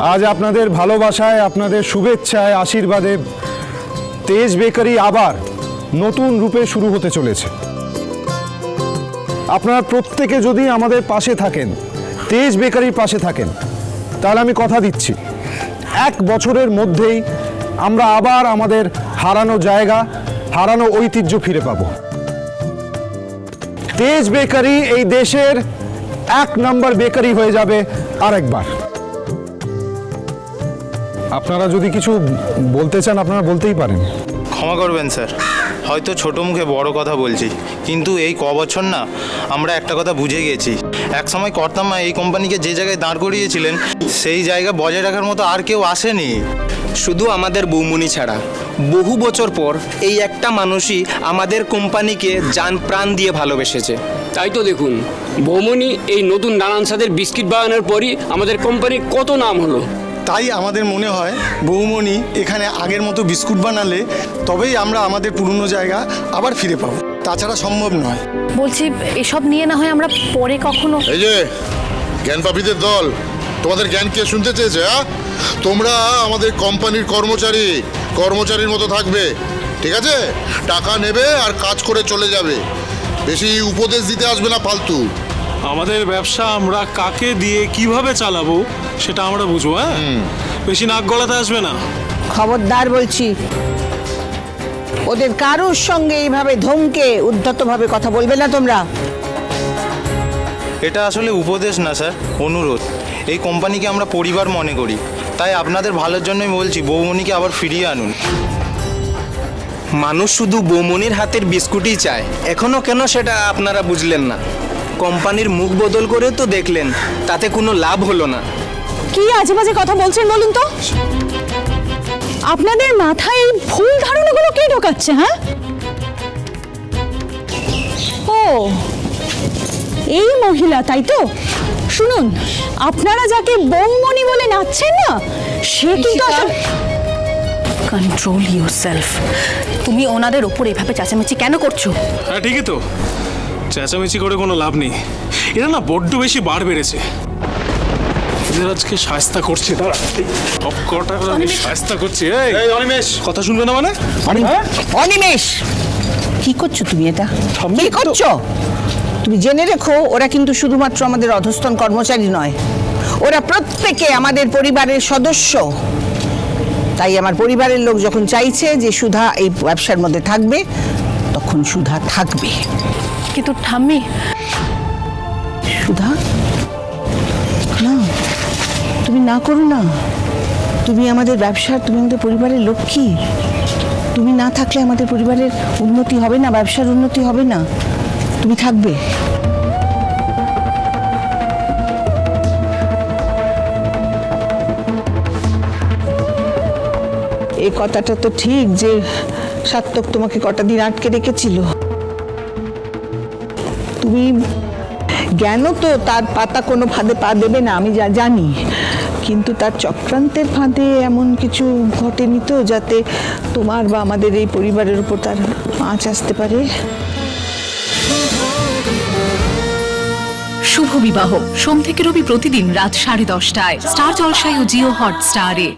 আজ আপনাদের ভালোবাসায়, আপনাদের শুভেচ্ছায়, আশীর্বাদে তেজ বেকারি আবার নতুন রূপে শুরু হতে চলেছে। আপনারা প্রত্যেকে যদি আমাদের পাশে থাকেন, তেজ বেকারির পাশে থাকেন, তাহলে আমি কথা দিচ্ছি। এক বছরের মধ্যেই আমরা আবার আমাদের হারানো জায়গা, হারানো ঐতিহ্য ফিরে পাবো। তেজ বেকারি এই দেশের এক নম্বর বেকারি হয়ে যাবে আরেকবার। আপনারা যদি কিছু বলতে চান আপনারা বলতেই পারেন। ক্ষমা করবেন স্যার। হয়তো ছোট মুখে বড় কথা বলছি। কিন্তু এই ক বছর না আমরা একটা কথা বুঝে গেছি। এক সময় কর্তামা এই কোম্পানিকে যে জায়গায় দাঁড় করিয়েছিলেন সেই জায়গা বজায় রাখার মতো আর কেউ আসেনি। শুধু আমাদের বৌমনি ছাড়া। বহু বছর পর এই একটা মানুষই আমাদের কোম্পানিকে যান প্রাণ দিয়ে ভালোবেসেছে। তাই তো দেখুন বৌমনি এই নতুন নানান সাদের বিস্কিট বানানোর পরই আমাদের কোম্পানির কত নাম হলো। তাই আমাদের মনে হয় বৌমণি এখানে আগের মতো বিস্কুট বানালে তবেই আমরা আমাদের পুরনো জায়গা আবার ফিরে পাবো। তাছাড়া সম্ভব নয়। বলছি এসব নিয়ে না হয় আমরা পরে কখনো এই যে জ্ঞান পাপীদের দল। তোমাদের জ্ঞান কে শুনতে চেয়েছে হ্যাঁ তোমরা আমাদের কোম্পানির কর্মচারী কর্মচারীর মতো থাকবে ঠিক আছে? টাকা নেবে আর কাজ করে চলে যাবে। বেশি উপদেশ দিতে আসবে না ফালতু। আমাদের ব্যবসা আমরা কাকে দিয়ে কীভাবে চালাবো সেটা আমরা বুঝব হ্যাঁ? বেশি নাক গলাতে আসবে না। খবরদার বলছি ওদের কারোর সঙ্গে এইভাবে ধমকে উদ্ধতভাবে কথা বলবে না তোমরা? এটা আসলে উপদেশ না স্যার অনুরোধ। এই কোম্পানিকে আমরা পরিবার মনে করি। তাই আপনাদের ভালোর জন্যই বলছি বৌমনিকে আবার ফিরিয়ে আনুন। মানুষ শুধু বৌমনির হাতের বিস্কুটই চায়। এখনও কেন সেটা আপনারা বুঝলেন না? কোম্পানির মুখ বদল করে তো দেখলেন তাতে কোনো লাভ হলো না। কি আজে বাজে কথা বলছেন বলুন তো? আপনাদের মাথায় এই ভুল ধারণাগুলো কে ঢোকাচ্ছে হ্যাঁ? ও এই মহিলা তাই তো? শুনুন আপনারা যাকে বৌমণি বলে নাচছেন না সে কিন্তু কন্ট্রোল ইউর সেলফ তুমি ওনাদের ওপর এভাবে চেঁচামেচি কেন করছ? হ্যাঁ ঠিকই তো। চেঁচামেচি করে কোনো লাভ নেই। এরা না বড্ড বেশি বার বেড়েছে। এদের আজকে সায়স্তা করছে তারা সব কটা সায়স্তা করছে এই। অনিমেষ। কথা শুনবে না মানে? অনিমেষ! কি করছ তুমি এটা? কি করছ? তুমি জেনে রেখো ওরা কিন্তু শুধুমাত্র আমাদের অধস্তন কর্মচারী নয়। ওরা প্রত্যেকে আমাদের পরিবারের সদস্য। তাই আমার পরিবারের লোক যখন চাইছে যে সুধা এই ব্যবসার মধ্যে থাকবে তখন সুধা থাকবে। কিন্তু ঠাম্মি? সুধা? না, তুমি না করো না। তুমি আমাদের ব্যবসার, তুমি আমাদের পরিবারের লক্ষ্মী। তুমি না থাকলে আমাদের পরিবারের উন্নতি হবে না, ব্যবসার উন্নতি হবে না। তুমি থাকবে। এই কথাটা তো ঠিক যে সার্থক তোমাকে কটা দিন আটকে রেখেছিল। তুমি জ্ঞানও তো তার পাতা কোনো ফাঁদে পা দেবে না, আমি যা জানি। কিন্তু তার চক্রান্তের ফাঁদে এমন কিছু ঘটেনি তো যাতে তোমার বা আমাদের এই পরিবারের উপর তার আঁচ আসতে পারে। শুভ বিবাহ। সোম থেকে রবি প্রতিদিন রাত সাড়ে দশটায়। স্টার জলসায় ও জিও হট স্টারে